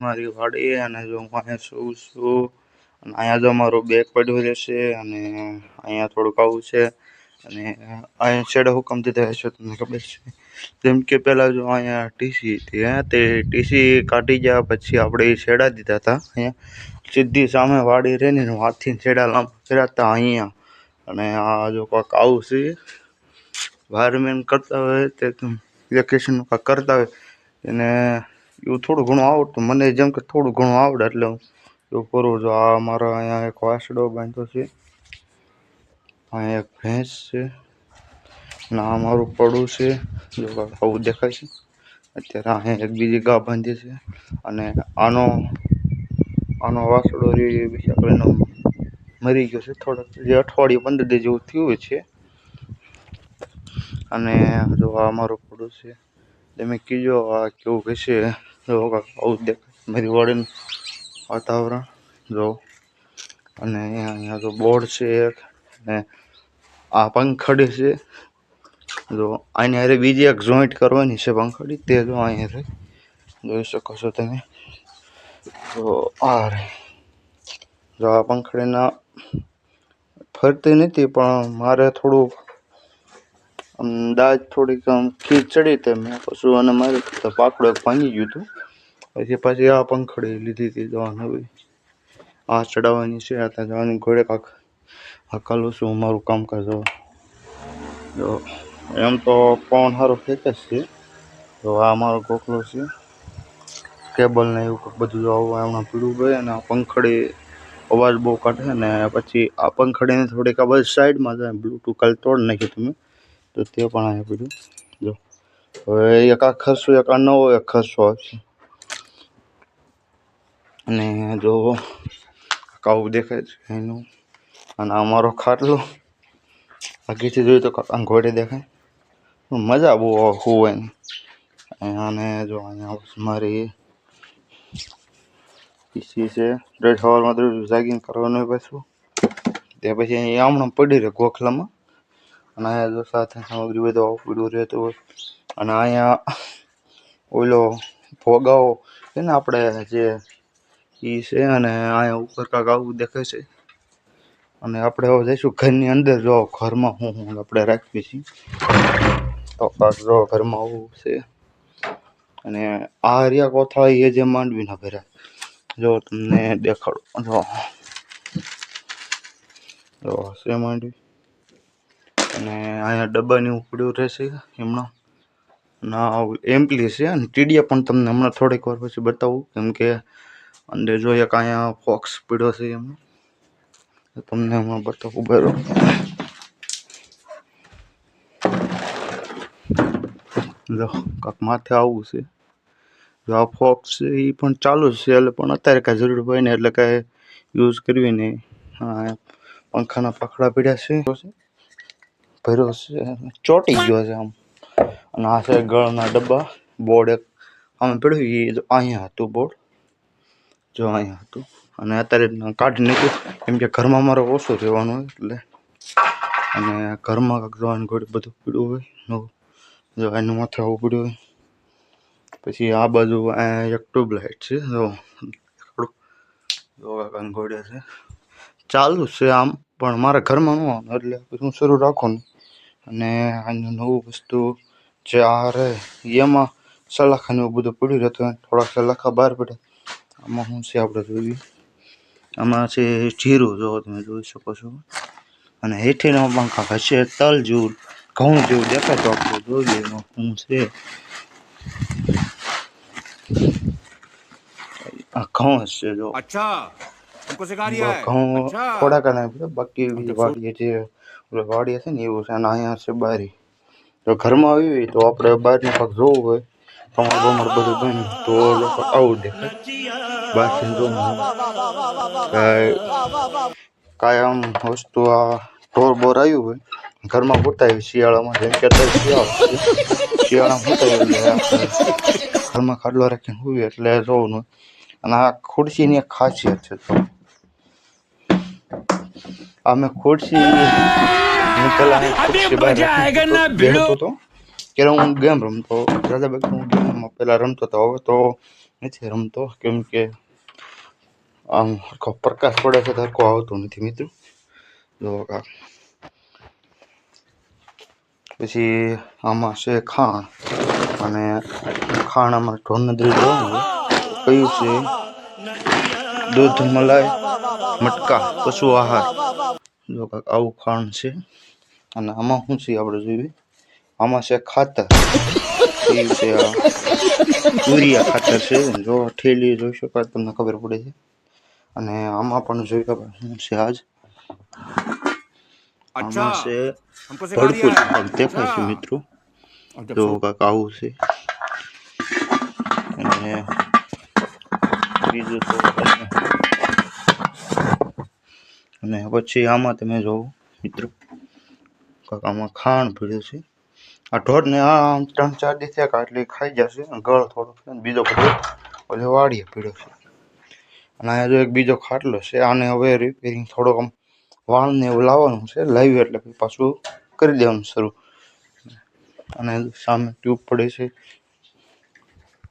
મારી વાડી અને જો હું અહીંયા સૂવું છું અને અહીંયા જો મારું બેગ પડ્યું રહેશે અને અહીંયા થોડુંક આવું છે અને અહીંયા છેડે હુકમ દીધા હશે તમને ખબર છે. જેમ કે પહેલાં જો અહીંયા ટીસી હતી તે ટીસી કાઢી ગયા પછી આપણે છેડા દીધા હતા, અહીંયા સીધી સામે વાડી રહીને હાથથી છેડા લાંબા હતા અહીંયા. અને આ જો કાંક આવું છે, વાયરમેન કરતા હોય તે વેકેશન કાંક કરતા હોય. એને એવું થોડું ઘણું આવડતું. મને જેમ કે થોડું ઘણું આવડે એટલે હું એવું કરું છું. આ મારો અહીંયા એક વાસડો બાંધ્યો છે. અહીંયા એક ભેંસ છે. અને આ મારું પડું છે. જો આવું દેખાય છે. અત્યારે અહીંયા એક બીજી ગા બાંધી છે. અને આનો આનો વાસડો જે બીજા કોઈનો મરી ગયો છે. થોડાક, જે અઠવાડિયું પંદર દી જેવું થયું છે. અને જો આ મારું પડું છે. તમે કીજો, આ કેવું કહેશે? જો આવું દેખાય. મારી વાડીનું વાતાવરણ, જો. અને અહીંયા અહીંયા તો બોર્ડ છે એક અને આ પંખડી છે. જો, આની હારે બીજી એક જોઈન્ટ કરવાની છે પંખડી, તે જો અહીંયા જોઈ શકો છો તમે. તો આ રે જો, આ પંખડીના ફરતી નથી, પણ મારે થોડું દાજ થોડીક, આમ ખીચ ચડી તે મેં પછી અને મારે તો પાકડો એક ભાંગી ગયું હતું. પછી પછી આ પંખડી લીધી હતી આ નવી આ ચડાવવાની છે, આ ત્યાં જવાની. ઘોડે કાંક હકાલું છું મારું કામકાજ જો, એમ તો પવન સારો ફેંકે છે. તો આ મારો ગોખલો છે. કેબલ ને એવું બધું જો આવું હમણાં પીળું ભાઈ અને આ પંખડી અવાજ બહુ કાઢે ને પછી આ પંખડીને થોડીક આ બધી સાઈડમાં જાય બ્લૂટૂથ કાલે તોડી નાખ્યું તમે તો તે પણ અહીંયા પીડ્યું જો, હવે એક આ ખર્ચો એક આ નવો એક ખર્ચો આવશે અને જો કાવું દેખાય છે એનું. અને આ મારો ખાટલો. આગેથી જોયું તો કાકા ઘોડે દેખાય. મજા બહુ હોય ને અને જો અહીંયા મારી. પીસી છે. રોજ સવારમાં દરરોજ જાગીને કરવાનું હોય પાછું. તે પછી અહીંયા આમણાં પડી રહે ગોખલામાં. અને અહીંયા જો સાથે સામગ્રી બધું પડ્યું રહેતું હોય અને અહીંયા ઓલો ભોગાવો છે ને આપણે જે એ છે અને અહીંયા ઉપર કાંક આવું દેખાય છે. અને આપણે હવે જઈશું ઘરની અંદર. જો ઘરમાં હું હું આપણે રાખીએ છીએ. તો કાંક જો ઘરમાં આવું છે. અને આ હરિયા કોથળા એ જે માંડવીના ભર્યા. જો તમને દેખાડો. જો. છે માંડવી. અને અહીંયા ડબ્બાની ઉપડ્યું રહેશે હમણાં ના એમ્પલી છે અને ટીડીયા પણ તમને હમણાં થોડીક વાર પછી બતાવું, કેમ કે અંદર જો એક અહીંયા ફોક્સ પીડ્યો છે એમનો. તમને હમણાં બતાવું બરો જો, કાંક માથે આવું છે. જો આ ફોક્સ છે એ પણ ચાલુ છે, એટલે પણ અત્યારે કાંઈ જરૂર હોય ને, એટલે કાંઈ યુઝ કરવી નહીં. પંખાના પાખડા પીડ્યા છે. ભર્યો છે, ચોટી ગયો છે આમ. અને આ છે ગળના ડબ્બા, બોર્ડ એક. આમ પડ્યું એ અહીંયા હતું બોર્ડ. જો અહીંયા હતું. અને અત્યારે કાઢી નાખ્યું. કેમ કે ઘરમાં મારે ઓછું હોય એટલે. અને ઘરમાં કાંક જોવાનું ઘોડે બધું પીડ્યું હોય, નવું. જો એનું માથે આવું પડ્યું હોય. પછી આ બાજુ એક ટ્યુબલાઇટ છે, જો. જો કાંક છે. ચાલુ છે આમ, પણ મારા ઘરમાં ન એટલે હું શરૂ રાખું ને અને આનું નવું વસ્તુ ચાર એમાં સલાખાને એવું બધું પડ્યું રહેતું થોડાક સલાખા બહાર પડ્યા આમાં શું છે આપણે જોઈએ આમાં છે જીરું જો તમે જોઈ શકો છો અને હેઠીનો પંખા હશે તલ જેવું ઘઉં જેવું દેખાય તો આપણે જોઈએ એમાં શું છે આ ઘઉં છે જો અચ્છા ઘઉં થોડાક બાકી વાડીએ જે ઓલી વાડી હશે ને એવું છે, અને અહીંયા છે બારી. જો ઘરમાં આવી હોય તો આપણે બહારની પાક જોવું હોય કમર બમર બધું બને, તો લોકો આવું દેખાય. બાકી જો કાંઈ આમ વસ્તુ આ ઢોર બોર આવ્યું હોય, ઘરમાં પૂરતા શિયાળામાં જેમ કે શિયાળો શિયાળામાં એટલે ઘરમાં ખાડલો રાખીને હોય એટલે જોવું હોય. અને આ ખુરશીની એક ખાસિયત છે. તો અમે ખુરશી હું પેલા ખુરશી બહાર બેસતો હતો ત્યારે હું ગેમ રમતો દાદા ભાઈ હું ગેમમાં પેલા રમતો હતો હવે તો નથી રમતો. કેમ કે આમ હરખો પ્રકાશ પડે છે હરખો આવતો નથી મિત્રો. જો આ. પછી આમાં છે ખાણ. અને ખાણ આમાં હોય કયું છે? દૂધ મલાઈ મટકા પશુ આહાર. જો કાક આવું ખાણ છે. અને આમાં શું છે આપણે જોઈએ? આમાં છે ખાતર. એ યુરિયા ખાતર છે. જો ઠેલી જોઈ શકાય તમને ખબર પડે છે. અને આમાં પણ જોઈ ખબર શું છે આજ. આમાં છે ભડકું દેખાય છે મિત્રો. જો કાક આવું છે. અને બીજું તો અને પછી આમાં તમે જોવો, મિત્રો. આમાં ખાણ પીડ્યું છે. આ ઢોરને આ ત્રણ ચાર દી થયા એટલે ખાઈ જશે ગળ થોડો બીજો બધો વાડીએ પીડ્યો છે. અને અહીંયા જો એક બીજો ખાટલો છે, આને હવે રિપેરિંગ થોડોક આમ વાળને એવું લાવવાનું છે. લાવ્યું એટલે પછી કરી દેવાનું શરૂ. અને સામે ટ્યુબ પડે છે.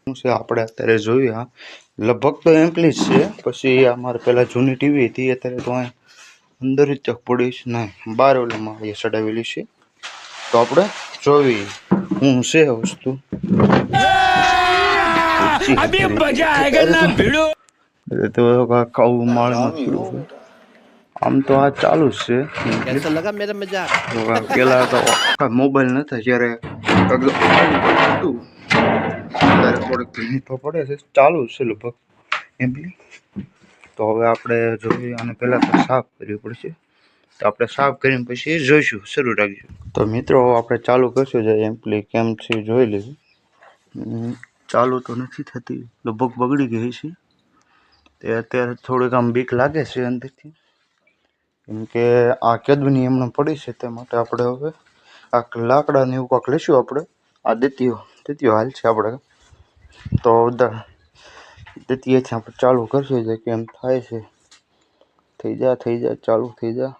શું છે? આપણે અત્યારે જોઈએ લગભગ તો એમ્પલી છે. પછી અમારે પહેલાં જૂની ટીવી હતી, અત્યારે તો અહીં અંદર જ ચકપડી છે નહીં બાર ઓલા માળીએ ચડાવેલી છે. તો આપણે જોવી હું છે વસ્તુ? આમ તો આ ચાલુ જ છે. પેલા તો મોબાઈલ નતા જયારે ત્યારે થોડીક તકલીફો પડે છે. ચાલુ છે લગભગ. એમ તો હવે આપણે જોઈએ અને પહેલાં તો સાફ કરવી પડશે. તો આપણે સાફ કરીને પછી જોઈશું, શરૂ રાખીશું. તો મિત્રો આપણે ચાલુ કરશું જે એમ્પલી કેમ છે જોઈ લેવું ચાલુ તો નથી થતી, લગભગ બગડી ગઈ છે. તે અત્યારે થોડીક આમ બીક લાગે છે અંદરથી. કેમ કે આ કેદની એમને પડી છે તે માટે આપણે હવે આ લાકડાને એવું કાંક લઈશું આપણે. આ દેતીઓ દેતીઓ હાલ છે આપણે. તો દ્વિતીયથી આપણે ચાલુ કરશું જે કેમ થાય છે. થઈ જા થઈ જા, ચાલુ થઈ જા.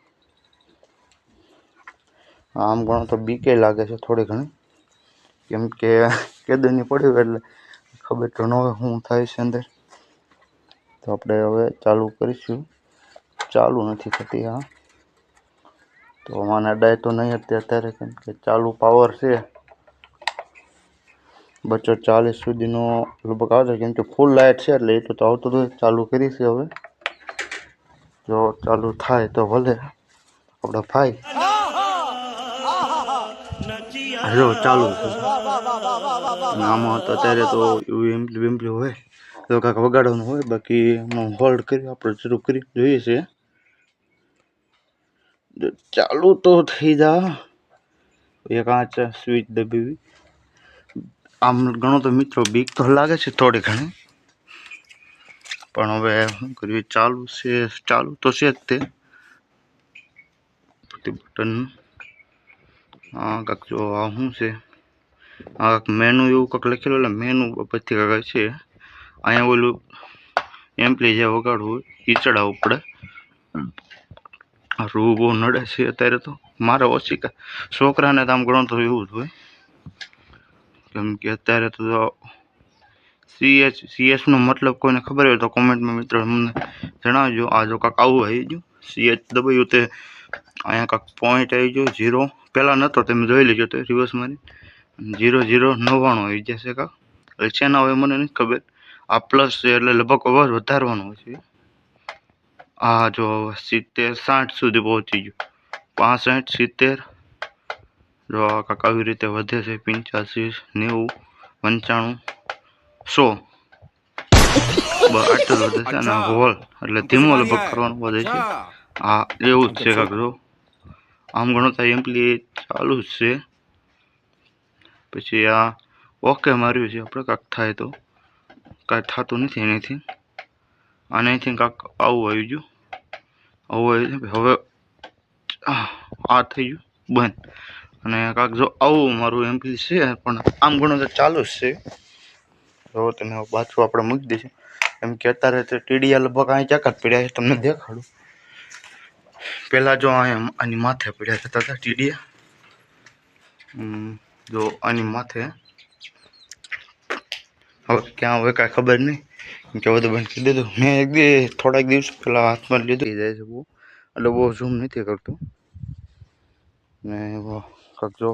આમ ઘણો તો બીકે લાગે છે થોડી ઘણી. કેમ કે કેદની પડ્યું એટલે ખબર તો ન હોય શું થાય છે અંદર. તો આપણે હવે ચાલુ કરીશું. ચાલુ નથી થતી હા. તો મને ડાય તો નહીં અત્યારે કેમ કે ચાલુ પાવર છે. બસો ચાલીસ સુધીનો લગભગ આવશે કેમ કે ફૂલ લાઇટ છે એટલે એટલું તો આવતું જ ચાલુ કરી હવે. જો ચાલુ થાય તો ભલે, આપણે ભાઈ. હેલો, ચાલુ. છે આમાં તો અત્યારે તો એવું એમ્પલી બેમ્પલી હોય, તો કાંક વગાડવાનું હોય, બાકી એમાં હોલ્ડ કરી આપણે શરૂ કરી જોઈએ છે. ચાલુ તો થઈ જા. એક આંચ સ્વિચ દબાવી. આમ ઘણો તો મિત્રો બીક તો લાગે છે થોડી ઘણી. પણ હવે શું કરીએ, ચાલુ છે, ચાલુ તો છે જ તે. બટન હા, કાંક જો આ શું છે? આ મેનુ એવું કાંક લખેલું એટલે મેનુ પછી કાંક છે. અહીંયા ઓલું એમ્પલી જે વગાડવું એ ચડાવવું પડે. રૂ બહુ નડે છે અત્યારે તો. મારે ઓછી છોકરાને તો આમ ગણો તો એવું જ હોય. કેમ કે અત્યારે તો સીએચ સીએચનો મતલબ કોઈને ખબર હોય તો કોમેન્ટમાં મિત્રો મને જણાવજો. આ જો કાંક આવું આવી ગયું. સીએચ દબાયું તે અહીંયા કાંક પોઈન્ટ આવી ગયો. ઝીરો પહેલાં નહોતો તમે જોઈ લેજો તો રિવર્સ મારી. ઝીરો ઝીરો નવ્વાણું આવી જશે કાંક. એટલે શેના હોય મને નથી ખબર. આ પ્લસ છે એટલે લગભગ અવાજ વધારવાનો છે. આ જો સિત્તેર સાઠ સુધી પહોંચી ગયું. પાસઠ, સિત્તેર જો આ કાંક આવી રીતે વધે છે પંચ્યાસી નેવું પંચાણું સો. આટલું વધે છે અને હોલ એટલે ધીમો લગભગ કરવાનું વધે છે. હા એવું જ છે કાંક જો. આમ ગણોતા એમ્પ્લી ચાલુ જ છે. પછી આ ઓકે માર્યું છે આપણે કાંક થાય તો. કાંઈ થતું નથી એનાથી. અને અહીંથી કાંક આવું આવી ગયું. આવું આવ્યું હવે આ થઈ ગયું. બંધ. અને કાંક જો આવું મારું એમ્પલી છે પણ આમ ઘણું તો ચાલુ જ છે. જો તમે હવે પાછું આપણે મૂકી દઈશું. એમ કે અત્યારે તો ટીડીયા લગભગ અહીં ચાક જ પડ્યા છે તમને દેખાડું. પહેલાં જો અહીંયા આની માથે પડ્યા જતા હતા ટીડીયા હમ, જો આની માથે. હવે ક્યાં હવે કાંઈ ખબર નહીં. કેમ કે બધું બંધ કરી દીધું. મેં એક દી થોડાક દિવસ પહેલાં હાથમાં લીધું. થઈ જાય છે બહુ. એટલે બહુ ઝૂમ નથી કરતું. ને એવો કાંક જો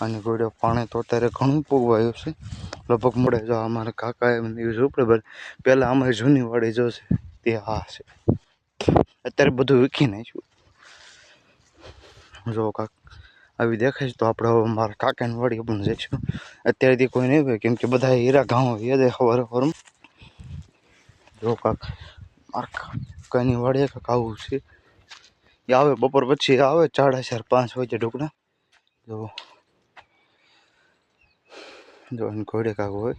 આની ગોળે પાણી તો અત્યારે ઘણું પોગવાયું છે. લગભગ મળે જો અમારા કાકા એમ દિવસ ઉપડે બર પહેલાં અમારી જૂની વાડી જો છે, તે આ છે. અત્યારે બધું વીખી નાખ્યું. જો કાક, આવી દેખાય છે તો આપણે હવે મારા કાકાની વાડી પણ જઈશું. અત્યારેથી કોઈ નહીં હોય, કેમ કે બધા હીરા ગામ યાદ ખબર ખબર જો કાક, મારા કાકાની વાડીએ કાંક આવું છે. એ આવે, બપોર પછી આવે સાડા ચાર, પાંચ વાગે ઢોકળા. જો. જો ઘોડે કાક હોય.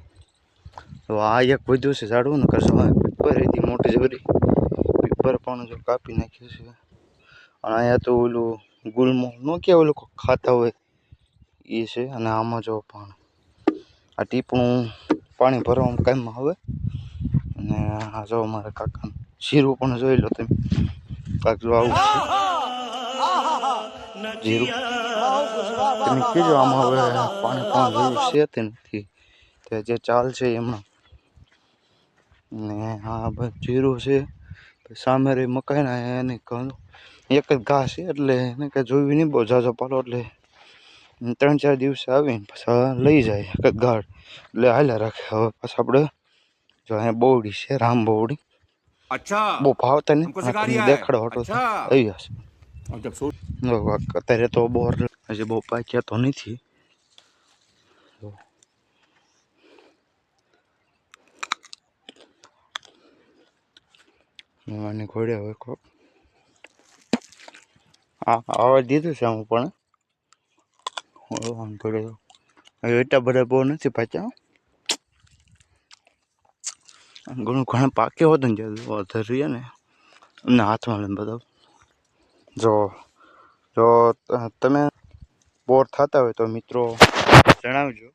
તો આ એક વધ્યું છે ઝાડવું ને કરશો પીપર હતી મોટી જબરી પીપર પણ જો કાપી નાખ્યું છે. અને અહીંયા તો ઓલું ગુલમો ન કે ઓલું ખાતા હોય એ છે. અને આમાં જો પણ આ ટીપણું પાણી ભરવામાં કામમાં આવે. અને આ જો મારા કાકા શીરું પણ જોઈ લો તમે. કાક જો આવું છે. જીરું. તેને કીધું આમાં હવે પાણી પણ જેવું છે તે નથી. તે જે ચાલ છે એમના ને આ જીરું છે સામે રહી મકાઈના એને એક જ ઘા છે એટલે એને કંઈ જોયું નહીં બહુ ઝાઝો પાલો એટલે ત્રણ ચાર દિવસે આવીને પાછા લઈ જાય એક જ ગાઢ એટલે હાલ્યા રાખે. હવે પાછા આપણે જો અહીંયા બોવડી છે રામ બોવડી બહુ ભાવતા નહીં દેખાડો હટો આવી જશે. અત્યારે તો બોર હજી બહુ પાક્યા તો નથી. મને ઘોડે હવે કોક હા અવાજ દીધું છે હું પણ. ઘોડે એટલા બધા બહુ નથી પાછા ઘણું ઘણા પાક્યો હતો ને જરૂરી ધરીએ ને. એમને હાથમાં લે બધા જો જો, તમે બોર થતા હોય તો મિત્રો જણાવજો.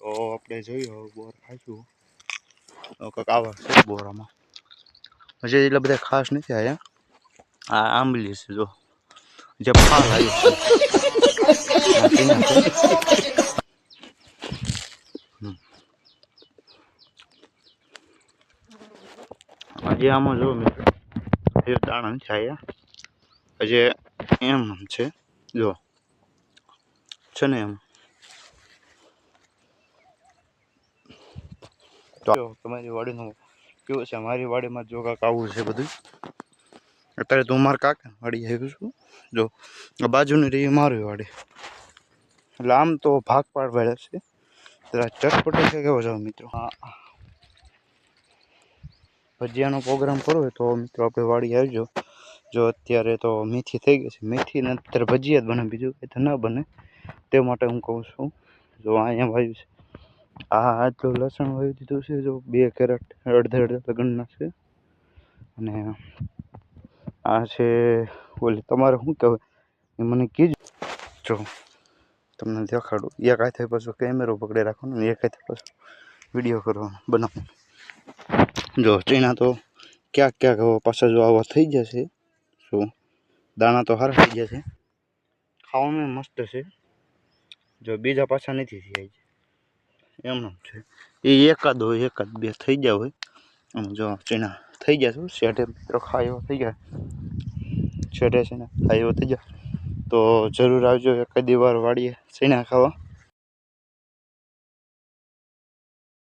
તો આપણે જોઈએ હવે બોર ખાઈશું તો કંઈક આવા છે બોરામાં. હજી એટલા બધા ખાસ નથી આવ્યા આ આંબલી છે જો. જે ફાલ આવ્યો છે. હજી આમાં જો મિત્રો. હજી દાણા નથી આવ્યા હજી એમ છે. જો છે ને એમ? તમારી વાડીનું કેવું છે? મારી વાડીમાં જો કાંક આવું છે બધું. અત્યારે તો મારા કાકા વાડી આવ્યું છું. જો બાજુની રહી મારી વાડી. એટલે આમ તો ભાગ પાડવાળા છે. જરા ચટપટો છે કેવો જાવ મિત્રો? હા. ભજીયાનો પ્રોગ્રામ કરવો તો મિત્રો આપણે વાડી આવજો. જો અત્યારે તો મેથી થઈ ગઈ છે. મેથી ને અત્યારે ભજીયા જ બને, બીજું કંઈ તો ન બને. તે માટે હું કહું છું, જો અહીંયા વાયુ છે, આ જો લસણ વાવી દીધું છે, જો બે કેરેટ અડધે અડધા લગનના છે, અને આ છે, ઓલી તમારે શું કહેવાય, એ મને કીધું જો, તમને દેખાડું, એક હાથે પાછું કેમેરો પકડી રાખવાનો ને એક હાથે પાછું વીડિયો કરવાનો બનાવવાનો જો, ચીણા તો ક્યાંક ક્યાંક પાછા જો આવા થઈ જશે શું દાણા તો સારા થઈ છે, ખાવામાં મસ્ત છે. જો બીજા પાછા નથી થયા એમ એમનું છે. એ એકાદ હોય એકાદ બે થઈ ગયા હોય. આમ જો ચીણા થઈ ગયા છે શેઠે મિત્રો ખાયો થઈ ગયા. શેઠે છે ને ખાયો થઈ ગયા. તો જરૂર આવજો એક વાર વાડીએ ચીણા ખાવા.